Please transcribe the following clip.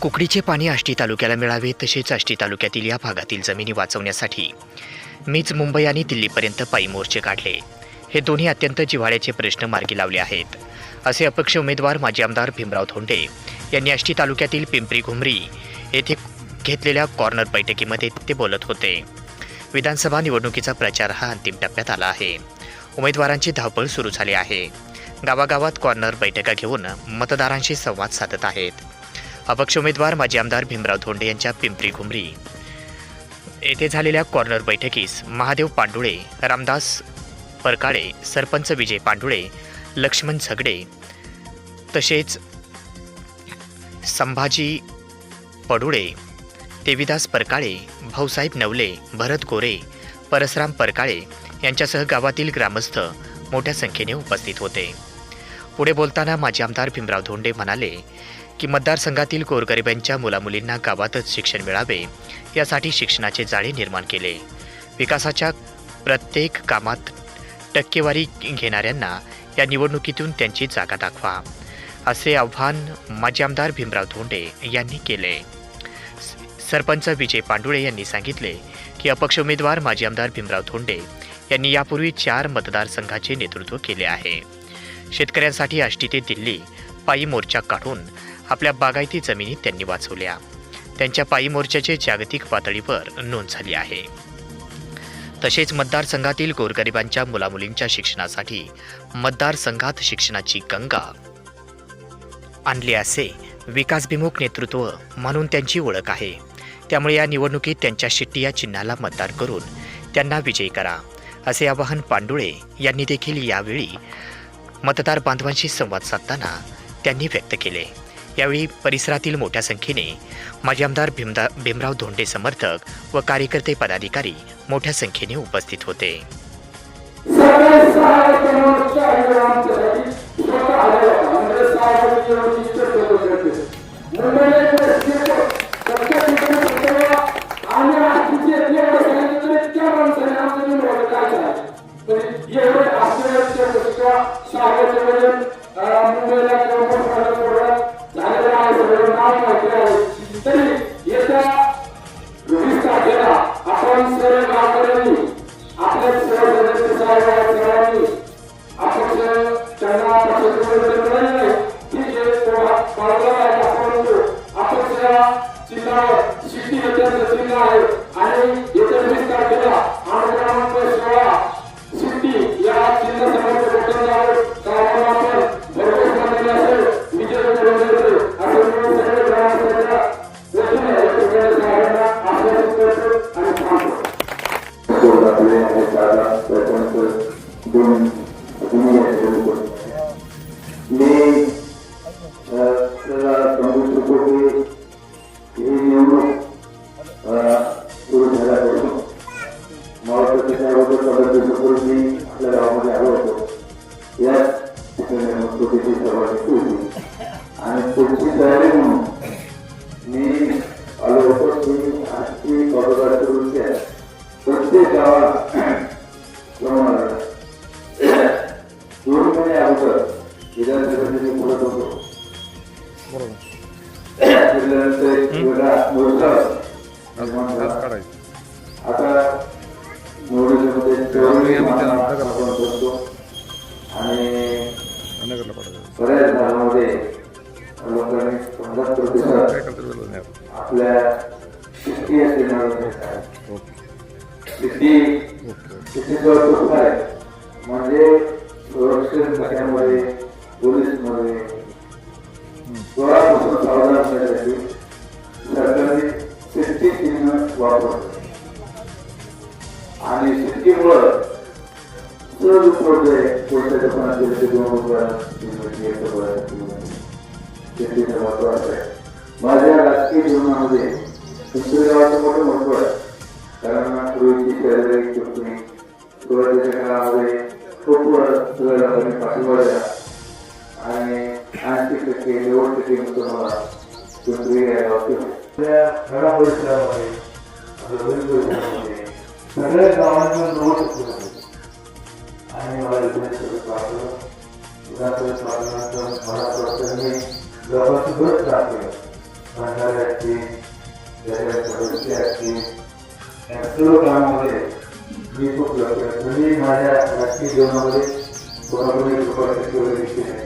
कुकडीचे पाणी आष्टी तालुक्याला मिळावे तसेच आष्टी तालुक्यातील या भागातील जमिनी वाचवण्यासाठी मीच मुंबई आणि दिल्लीपर्यंत पायी मोर्चे काढले. हे दोन्ही अत्यंत जिव्हाळ्याचे प्रश्न मार्गी लावले आहेत. असे अपक्ष उमेदवार माजी आमदार भीमराव धोंडे यांनी आष्टी तालुक्यातील पिंपरी घुमरी येथे घेतलेल्या कॉर्नर बैठकीमध्ये ते बोलत होते. विधानसभा निवडणुकीचा प्रचार हा अंतिम टप्प्यात आला आहे. उमेदवारांची धावपळ सुरू झाली आहे. गावागावात कॉर्नर बैठका घेऊन मतदारांशी संवाद साधत आहेत. अपक्ष उमेदवार माजी आमदार भीमराव धोंडे यांच्या पिंपरी घुमरी. येथे झालेल्या कॉर्नर बैठकीस महादेव पांडुळे रामदास परकाळे सरपंच विजय पांडुळे लक्ष्मण झगडे तसेच संभाजी पडुळे देवीदास परकाळे भाऊसाहेब नवले भरत गोरे परसराम परकाळे यांच्यासह गावातील ग्रामस्थ मोठ्या संख्येने उपस्थित होते. पुढे बोलताना माजी आमदार भीमराव धोंडे म्हणाले की मतदारसंघातील गोरगरिबांच्या मुलामुलींना गावातच शिक्षण मिळावे यासाठी शिक्षणाचे जाळे निर्माण केले. विकासाच्या प्रत्येक कामात टक्केवारी घेणाऱ्यांना या निवडणुकीतून त्यांची जागा दाखवा असे आव्हान माजी आमदार भीमराव धोंडे यांनी केले. सरपंच विजय पांडुळे यांनी सांगितले की अपक्ष उमेदवार माजी आमदार भीमराव धोंडे यांनी यापूर्वी चार मतदारसंघाचे नेतृत्व केले आहे. शेतकऱ्यांसाठी आष्टी ते दिल्ली पायी मोर्चा काढून आपल्या बागायती जमिनी त्यांनी वाचवल्या. त्यांच्या पायी मोर्चाचे जागतिक पातळीवर नोंद झाली आहे. तसेच मतदारसंघातील गोरगरिबांच्या मुलामुलींच्या शिक्षणासाठी मतदारसंघात शिक्षणाची गंगा आणली असे विकासभिमुख नेतृत्व म्हणून त्यांची ओळख आहे. त्यामुळे या निवडणुकीत त्यांच्या शिट्टी या चिन्हाला मतदार करून त्यांना विजयी करा असे आवाहन पांडुळे यांनी देखील यावेळी मतदार बांधवांशी संवाद साधताना त्यांनी व्यक्त केले. यावेळी परिसरातील मोठ्या संख्येने माजी आमदार भीमदा भीमराव धोंडे समर्थक व कार्यकर्ते पदाधिकारी मोठ्या संख्येने उपस्थित होते. अपक्ष चिन्हावर शिट्टी येत्याचं चिन्ह आहे. आणि येत्या वीस तारखेला अनुक्रमांक सोळा शिट्टी या चिन्ह समोरचं बटन दाबून सर्वांना आपण भरघोस मतदान असेल विजय करून द्यायचे असं म्हणून सगळे ग्रामस्थांच्या वतीने एकमेकांना साहेबांना आश्वासित करतो आणि थांबतो. आपले आहेत दादा सरपंच दोन होती आणि पुढची तयारी म्हणून मी आलो होतो की आजची मतदारसंघाच्या प्रत्येक गावात जाऊन आलो. दोन महिने अगोदर विधानसभेचे बोलत होतो फिरल्यानंतर एक. आता चौरंगी मानाचा आपण करतो बऱ्याच भागामध्ये लोकांनी पन्नास प्रतिशत आपल्या शिस्ती असे शिस्ती शिस्तीचा अर्थ काय म्हणजे संरक्षण खात्यामध्ये पोलीसमध्ये जोरापासून सावधान करण्यासाठी सरकारने शिस्ती चिन्ह वापरलं. आणि शिस्तीमुळं सहज उपलब्ध आहे कोणत्या दुकानात गेले ते दोन रुपयात तीन रुपये, एक रुपया, तीन रुपये. शिस्तीचं आहे माझ्या राजकीय जीवनामध्ये पिंपरी गावाचं मोठं महत्त्व आहे कारण पूर्वीची शारीरिक चुकणी सुरुवातीच्या काळामध्ये खूप सगळ्या लोकांनी पाठिंबा दिला आणि ऐंशी टक्के नव्वद टक्के मतं मला पिंपरी या गावात होते. त्या घरा परिसरामध्ये सगळ्या गावांना नव्वद टक्के आणि मला विधानसभेत वाचलं विधानसभेत पाठवल्यानंतर मला प्रश्नांनी जवळपास बरंच त्रास केला भंडारे असतील त्याच्या असतील या सर्व कामामध्ये मी खूप लक्ष म्हणजे माझ्या राजकीय जीवनामध्ये कोणाकडे कृपा वगैरे दिसते नाही.